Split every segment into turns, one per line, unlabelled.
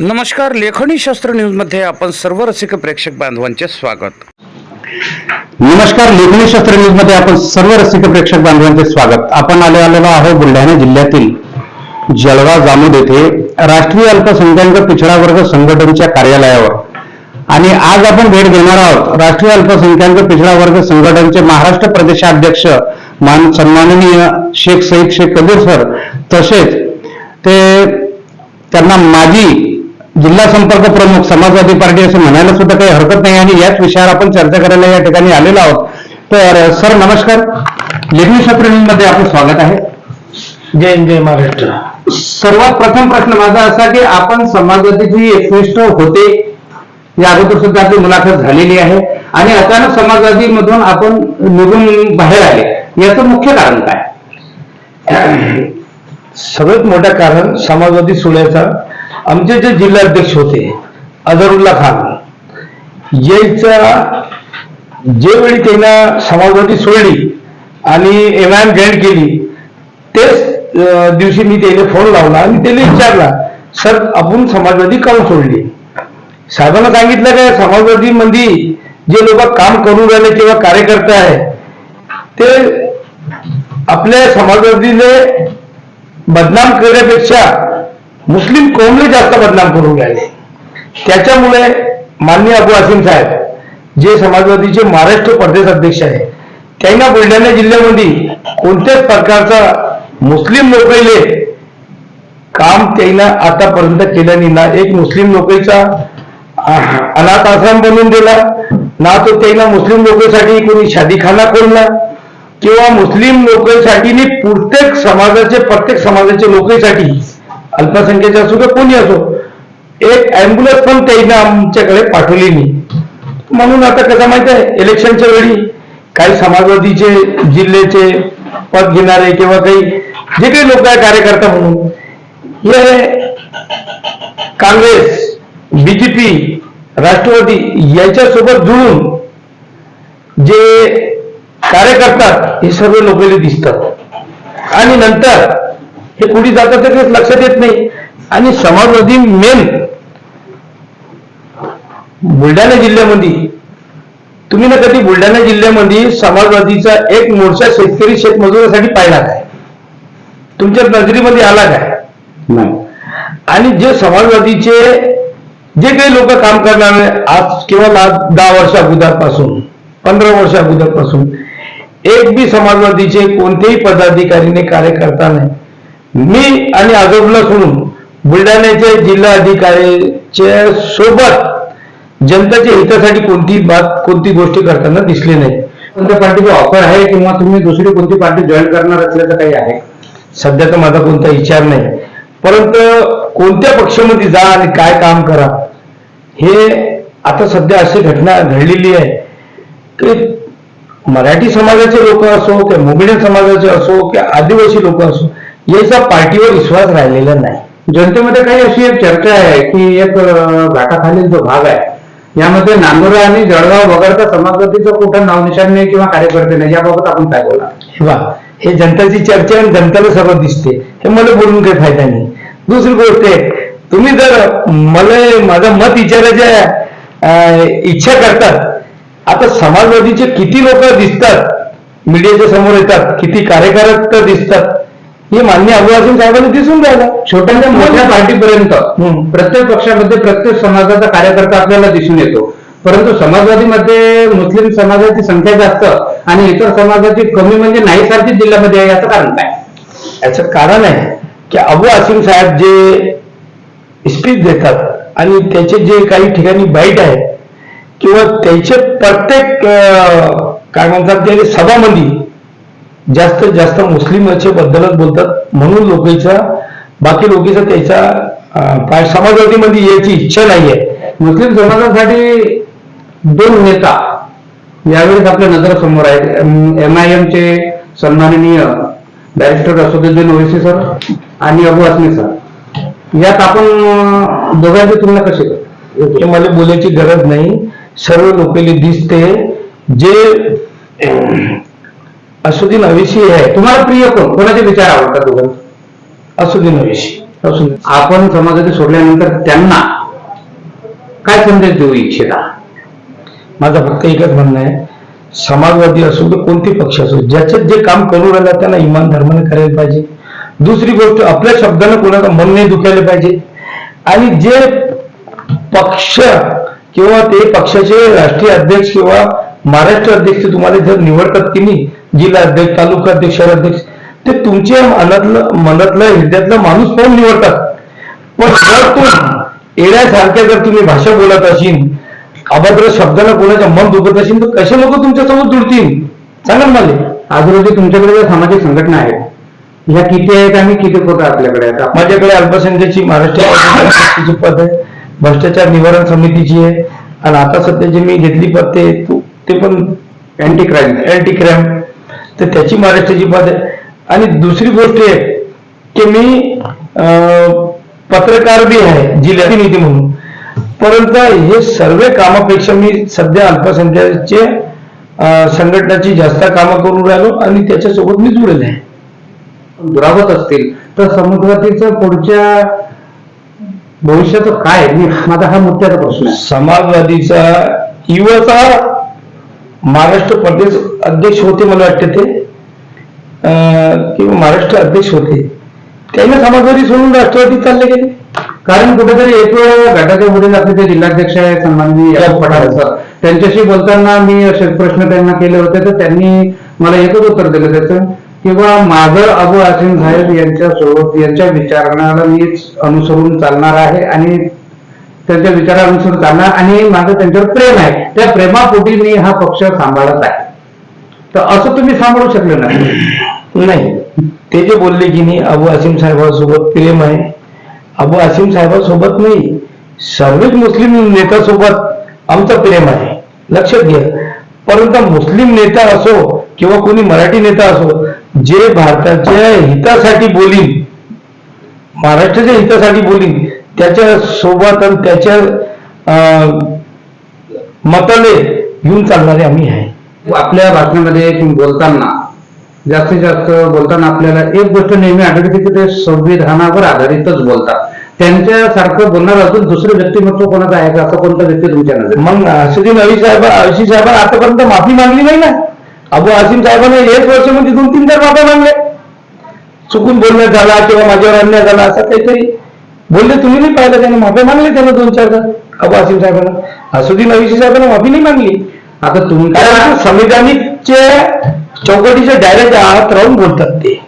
नमस्कार लेखणी शास्त्र न्यूजमध्ये आपण सर्व रसिक प्रेक्षक बांधवांचे स्वागत.
नमस्कार लेखणी शास्त्र न्यूजमध्ये आपण सर्व रसिक प्रेक्षक बांधवांचे स्वागत. आपण आले आलेलो आहोत बुलढाणा जिल्ह्यातील जळगाव जामोद येथे राष्ट्रीय अल्पसंख्याक पिछडा वर्ग संघटनेच्या कार्यालयावर. आणि आज आपण भेट घेणार आहोत राष्ट्रीय अल्पसंख्याक पिछडा वर्ग संघटनेचे महाराष्ट्र प्रदेशाध्यक्ष मान सन्माननीय शेख सईद शेख कबीर सर. तसेच ते त्यांना माजी जिल्हा संपर्क प्रमुख समाजवादी पार्टी असं म्हणायला सुद्धा काही हरकत नाही आणि याच विषयावर आपण चर्चा करायला या ठिकाणी आलेलो आहोत. तर सर नमस्कार. मध्ये आपलं स्वागत आहे.
जय हिंद, जय महाराष्ट्र.
सर्वात प्रथम प्रश्न माझा असा की आपण समाजवादीची एकनिष्ठ होते या अगोदर सुद्धा आपली मुलाखत झालेली आहे आणि अचानक समाजवादी मधून आपण निघून बाहेर आले. याचं मुख्य कारण काय?
सगळ्यात मोठं कारण समाजवादी सोडायचा आमचे जे जिल्हाध्यक्ष होते अझरुल्ला खान यायचा जे वेळी त्यांना समाजवादी सोडली आणि एम आय एम जॉईन केली तेच दिवशी मी त्याने फोन लावला आणि त्यांनी विचारला सर आपण समाजवादी काऊन सोडली? साहेबांना सांगितलं काय समाजवादी मध्ये जे लोक काम करून राहिले किंवा कार्यकर्ते आहे ते आपल्या समाजवादीने बदनाम करण्यापेक्षा मुस्लिम कौमले जास्त बदनाम करून राहिले. त्याच्यामुळे माननीय अबू आसिम साहेब जे समाजवादीचे महाराष्ट्र प्रदेश अध्यक्ष आहे त्यांना बुलढाणा जिल्ह्यामध्ये कोणत्याच प्रकारचा मुस्लिम लोकांले काम त्यांना आतापर्यंत केल्याने ना एक मुस्लिम लोकांचा अनाथ आश्रम बनवून दिला ना तो त्यांना मुस्लिम लोकांसाठी कोणी शादीखाना खोलला किंवा मुस्लिम लोकांसाठी प्रत्येक समाजाचे प्रत्येक समाजाच्या लोकांसाठी अल्पसंख्येचा असो किंवा कोणी असो एक अँब्युलन्स पण त्यांना आमच्याकडे पाठवली नाही. म्हणून आता कसं माहिती आहे? इलेक्शनच्या वेळी काही समाजवादीचे जिल्ह्याचे पद घेणारे किंवा काही जे काही लोक आहे कार्यकर्ता म्हणून हे काँग्रेस बीजेपी राष्ट्रवादी यांच्यासोबत जुळून जे कार्य करतात हे सर्व लोकांना दिसतात. आणि नंतर हे कुठे जातात तर काही लक्षात येत नाही. आणि समाजवादी मेन बुलढाणा जिल्ह्यामध्ये. तुम्ही ना कधी बुलढाणा जिल्ह्यामध्ये समाजवादीचा एक मोर्चा शेतकरी शेतमजुरासाठी पाहिला काय? तुमच्या नजरेमध्ये आला काय?
नाही.
आणि जे समाजवादीचे जे काही लोक काम करणारे आज किंवा ला- दहा वर्ष अगोदरपासून पंधरा वर्ष अगोदरपासून एक बी समाजवादीचे कोणत्याही पदाधिकारीने कार्यकर्ता नाही मी आणि आजोबला सोडून बुलढाण्याचे जिल्हा अधिकाऱ्याच्या सोबत जनताच्या हितासाठी कोणती बात कोणती गोष्टी करताना दिसली नाही.
कोणत्या पार्टीची ऑफर आहे किंवा तुम्ही दुसरी कोणती पार्टी जॉईन करणार असल्याचं काही आहे?
सध्या तर माझा कोणता विचार नाही. परंतु कोणत्या पक्षामध्ये जा आणि काय काम करा हे आता सध्या अशी घटना घडलेली आहे. की मराठी समाजाचे लोक असो किंवा मोमेडियन समाजाचे असो किंवा आदिवासी लोक असो याचा पार्टीवर विश्वास राहिलेला नाही.
जनतेमध्ये काही अशी एक चर्चा आहे की एक घाटाखालील जो भाग आहे यामध्ये नांदुरा आणि जळगाव वगळता समाजवादीचं कुठं नावनिशाण नाही किंवा कार्यकर्ते नाही याबाबत आपण काय बोला
हे हे जनताची चर्चा आणि जनताला सर्व दिसते. हे मला बोलून काही फायदा नाही. दुसरी गोष्ट आहे तुम्ही जर मला माझं मत विचारायच्या इच्छा करतात आता समाजवादीचे किती लोक दिसतात मीडियाच्या समोर येतात किती कार्यकर्ते दिसतात हे मान्य अबू आसिम साहेबांनी दिसून राहिलं.
छोट्याच्या मोठ्या पार्टीपर्यंत. प्रत्येक पक्षामध्ये प्रत्येक समाजाचा कार्यकर्ता आपल्याला दिसून येतो. परंतु समाजवादीमध्ये मुस्लिम समाजाची संख्या जास्त आणि इतर समाजाची कमी म्हणजे नाही सारखी जिल्ह्यामध्ये आहे याचं कारण काय?
याचं कारण आहे की अबू आसिम साहेब जे स्पीच देतात आणि त्याचे जे काही ठिकाणी बाईट आहे किंवा त्याचे प्रत्येक काय म्हणतात ते सभामध्ये जास्तीत जास्त मुस्लिमाच्या बद्दलच बोलतात. म्हणून लोकांचा बाकी लोकांचा त्याच्या समाजवादीमध्ये यायची इच्छा नाहीये.
मुस्लिम समाजासाठी दोन नेता यावेळेस आपल्या नजरासमोर आहेत. एम आय एम चे सन्माननीय डायरेक्टर असुद्दीन ओवेसी सर आणि अबू आसमी सर. यात आपण दोघांची तुलना कशी करतो?
मला बोलायची गरज नाही. सर्व लोकांना दिसते. जे असुद्दीन अविशी आहे.
तुम्हाला प्रिय कोण? कोणाचे विचार आवडतात दोघं
असुद्दीन अविशी असून
आपण समाजाचे सोडल्यानंतर त्यांना काय संदेश देऊ इच्छिता?
माझं फक्त एकच म्हणणं आहे. समाजवादी असो तर कोणते पक्ष असो ज्याच्यात जे काम करू राहिला त्यांना इमान धर्माने करायला पाहिजे. दुसरी गोष्ट आपल्या शब्दानं कोणाचं मन नाही दुखायला पाहिजे. आणि जे पक्ष किंवा ते पक्षाचे राष्ट्रीय अध्यक्ष किंवा महाराष्ट्र अध्यक्ष तुम्हाला जर निवडतात की नाही जिल्हा अध्यक्ष तालुका अध्यक्ष शहर अध्यक्ष ते तुमच्या मनातलं मनातलं हृदयातला माणूस पाहून निवडतात? पण जर तू येण्यासारख्या जर तुम्ही भाषा बोलत असेल अभद्र शब्दानं कोणाचं मन दुखत असेल तर कसे लोक तुमच्यासोबत जुळतील? सांगा मला.
आज रोजी तुमच्याकडे ज्या सामाजिक संघटना आहेत ह्या किती आहेत आणि किती पद आपल्याकडे आहेत?
माझ्याकडे अल्पसंख्याची महाराष्ट्र राज्याची पद आहे भ्रष्टाचार निवारण समितीची आहे आणि आता सध्या जे मी घेतली पद ते पण
अँटी क्राईम
अँटी क्राईम तर त्याची महाराष्ट्राची पद आहे. आणि दुसरी गोष्ट आहे की मी अं, पत्रकार बी आहे जिल्ह्यातील नीती म्हणून. परंतु हे सर्व कामापेक्षा मी सध्या अल्पसंख्याकचे अं, संघटनाची जास्त कामं करून राहिलो आणि त्याच्यासोबत मी जुळलेलो आहे.
दुरावत असतील. तर समुद्रातीचं पुढच्या भविष्याचं काय? मी माझा हा मुद्द्याचा प्रश्न
समाजवादीचा युवाचा महाराष्ट्र प्रदेश अध्यक्ष होते मला वाटते ते. किंवा महाराष्ट्र अध्यक्ष होते. त्यांना समाजवादी सोडून राष्ट्रवादी चालले गेले.
कारण कुठेतरी एक वेळ गटाच्या पुढे आपले ते जिल्हाध्यक्ष आहेत सन्माननीय यादव पठार सर त्यांच्याशी बोलताना मी असे प्रश्न त्यांना केले होते तर त्यांनी मला एकच उत्तर दिलं त्याचं किंवा माझं अबू आसिम साहेब यांच्या सोबत यांच्या विचारणाला मी अनुसरून चालणार आहे आणि त्यांच्या विचारानुसार चालणार आणि माझं त्यांच्यावर प्रेम आहे. त्या प्रेमापोटी मी हा पक्ष सांभाळत आहे. तर असं तुम्ही सांभाळू शकले नाही.
नाही. ते जे बोलले की नाही अबू असीम साहेबांसोबत प्रेम आहे. अबू आसिम साहेबांसोबत नाही. सर्वच मुस्लिम नेत्यासोबत आमचं प्रेम आहे. लक्षात घ्या. परंतु मुस्लिम नेता असो किंवा कोणी मराठी नेता असो जे भारताच्या हितासाठी बोलीन महाराष्ट्राच्या हितासाठी बोलीन त्याच्या सोबत आणि त्याच्या अं, मताले घेऊन चालणारे आम्ही आहे.
आपल्या भाषणामध्ये बोलताना जास्तीत जास्त बोलताना आपल्याला एक गोष्ट नेहमी आढळते की ते संविधानावर आधारितच बोलतात. त्यांच्यासारखं बोलणार अजून दुसरं व्यक्तिमत्व कोणाचं आहे का? असं कोणतं व्यक्ती तुमच्या नजर
मग असुद्दीन अली साहेब अशी साहेबांना आतापर्यंत माफी मागली नाही ना? अबू आसिम साहेबांना एक वर्षामध्ये दोन तीन चार माफा मागले. चुकून बोलण्यात झाला किंवा माझ्यावर अन्याय झाला असं काहीतरी बोलले तुम्ही नाही पाहिलं त्याने माफी मागले त्यानं दोन चार अबू आसिम साहेबांना असुद्दीन अविशी साहेबांना माफी नाही मागली.
आता तुम
कारण संविधानिकच्या चौकटीच्या डायरेक्ट आत राहून बोलतात ते.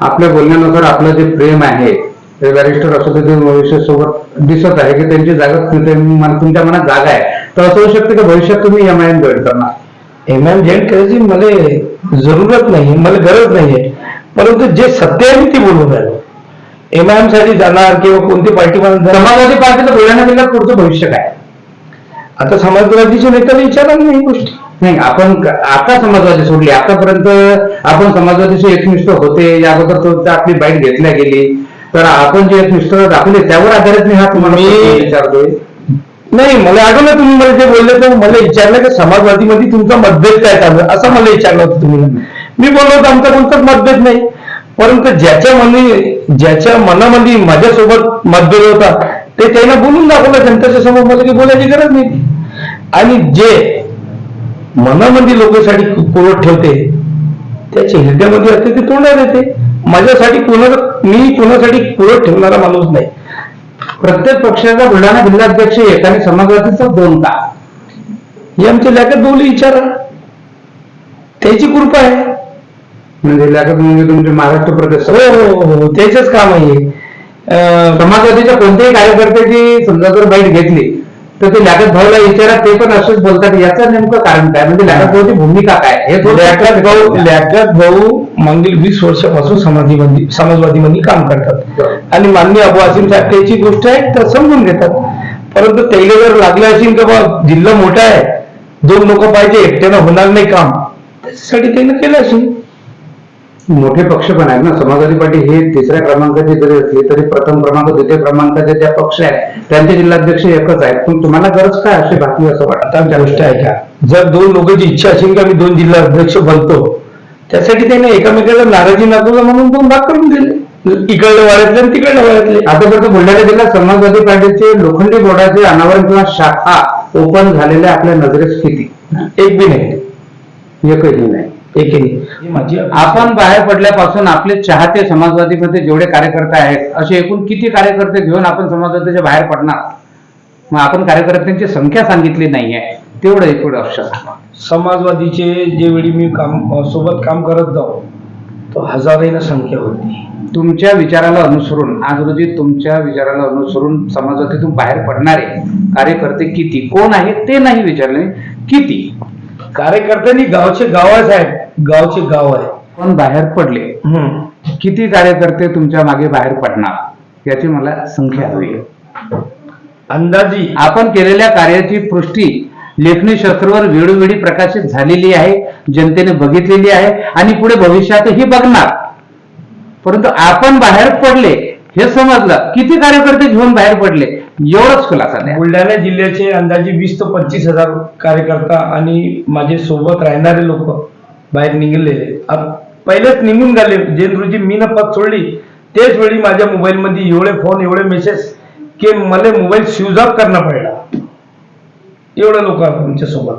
आपल्या बोलण्यानुसार आपलं जे प्रेम आहे ते बॅरिस्टर असो ते भविष्य सोबत दिसत आहे की त्यांची जागा तुमच्या मन- तुमच्या मनात जागा आहे. तर असं होऊ शकतं की भविष्यात तुम्ही एम आय एम जॉईन करणार?
एम एम जॉईन करायची मला जरूरत नाही मला गरज नाहीये. परंतु जे सत्य आहे मी ते बोलून राहिलो. एम आय एमसाठी जाणार किंवा कोणती पार्टी
समाजवादी पार्टीचं बुलढाणा जिल्ह्यात पुढचं भविष्य काय?
आता समाजवादीच्या नेत्याला विचारा नाही ही गोष्टी.
नाही आपण आता समाजवादी सोडली. आतापर्यंत आपण समाजवादीचे एकनिष्ठ होते. या अगोदर तो- आपली बाईट घेतल्या गेली. तर आपण जे एकनिष्ठ दाखवले त्यावर आधारित मी हा तुम्हाला विचारतोय.
नाही मला आठवलं तुम्ही मला जे बोलले तर मला विचारलं की समाजवादीमध्ये तुमचा मतभेद काय चालू? असं मला विचारलं होतं तुम्ही. मी बोललो होतो आमचा कोणताच मतभेद नाही. परंतु ज्याच्या मनी ज्याच्या मनामध्ये माझ्यासोबत मतभेद होता ते त्यांना बोलून दाखवलं जनतेच्या समोर मला काही बोलायची गरज नाही. आणि जे मनामध्ये लोकांसाठी पुरवत ठेवते त्याच्या हृदयामध्ये असते ते तोंडात येते. माझ्यासाठी कोणाला मी कोणासाठी पुरवत ठेवणारा माणूस नाही.
प्रत्येक पक्षाचा बुलढाणा जिल्हाध्यक्ष एक आणि समाजवादीचा दोन का
हे आमच्या लेखात बोलली विचारा. त्याची कृपा आहे.
म्हणजे लागत म्हणजे तुमचे महाराष्ट्र प्रदेश
हो हो हो त्याचंच काम आहे. अं,
समाजवादीच्या कोणत्याही कार्यकर्त्याची समजा जर बाईट घेतली तर ते लागत भाऊला विचारा ते पण असेच बोलतात. याचं नेमकं कारण काय? म्हणजे लागत भाऊची भूमिका काय? हे थोडं
लॅकत भाऊ लॅकत भाऊ मागील वीस वर्षापासून समाजवादी समाजवादीमध्ये काम करतात. आणि माननीय अबू आसिम साहेब त्याची गोष्ट आहे तर समजून घेतात. परंतु त्याला जर लागलं असेल की बा जिल्हा मोठा आहे दोन लोक पाहिजे एकट्यानं होणार नाही काम त्याच्यासाठी त्यानं केलं असेल.
मोठे पक्ष पण आहेत ना. समाजवादी पार्टी हे तिसऱ्या क्रमांकाचे जरी असले तरी प्रथम क्रमांक द्वितीय क्रमांकाचे ज्या पक्ष आहेत त्यांचे जिल्हाध्यक्ष एकच आहेत. पण तुम्हाला गरज काय अशी बातमी असं वाटतं?
आता गोष्ट आहे का? जर दोन लोकांची इच्छा असेल का मी दोन जिल्हा अध्यक्ष बनतो त्यासाठी त्याने एकामेकाला नाराजी नको म्हणून दोन भाग करून दिले. इकडले वाड्यातले आणि तिकडले वाड्यातले.
आतापर्यंत बुलढाणा जिल्ह्यात समाजवादी पार्टीचे लोखंडी बोर्डाचे अनावरण किंवा शाखा ओपन झालेल्या आपल्या नजरेस किती
एक बी नाही.
एकही नाही.
एक नाही.
आपण बाहेर पडल्यापासून आपले चाहते समाजवादीमध्ये जेवढे कार्यकर्ते आहेत असे एकूण किती कार्यकर्ते घेऊन आपण समाजवादीच्या बाहेर पडणार? मग आपण कार्यकर्त्यांची संख्या सांगितली नाहीये. तेवढं एकूण अक्षर
समाजवादीचे जे वेळी मी काम सोबत काम करत जाऊ तो हजारांना संख्या होती.
तुमच्या विचाराला अनुसरून आज रोजी तुमच्या विचाराला अनुसरून समाजवादीतून बाहेर पडणारे कार्यकर्ते किती? कोण आहेत ते नाही विचारले. किती?
कार्यकर्त्यांनी गावचे गावच आहेत गावचे गाव आहे.
पण बाहेर पडले? किती कार्यकर्ते तुमच्या मागे बाहेर पडणार? याची मला संख्या हवी आहे.
अंदाजी.
आपण केलेल्या कार्याची पुष्टी लेखणी शस्त्रावर वेळोवेळी प्रकाशित झालेली आहे जनतेने बघितलेली आहे आणि पुढे भविष्यातही बघणार. परंतु आपण बाहेर पडले हे समजलं. किती कार्यकर्ते घेऊन बाहेर पडले? एवढंच खुलासा द्या.
बुलढाणा जिल्ह्याचे अंदाजे वीस ते पंचवीस हजार कार्यकर्ता आणि माझे सोबत राहणारे लोक बाहेर निघलेले पहिलेच निघून गेले जेंद्रूजी रोजी मी न पद सोडली. तेच वेळी माझ्या मोबाईलमध्ये एवढे फोन एवढे मेसेज की मला मोबाईल स्विच ऑफ करणं पडला. एवढं लोक आमच्यासोबत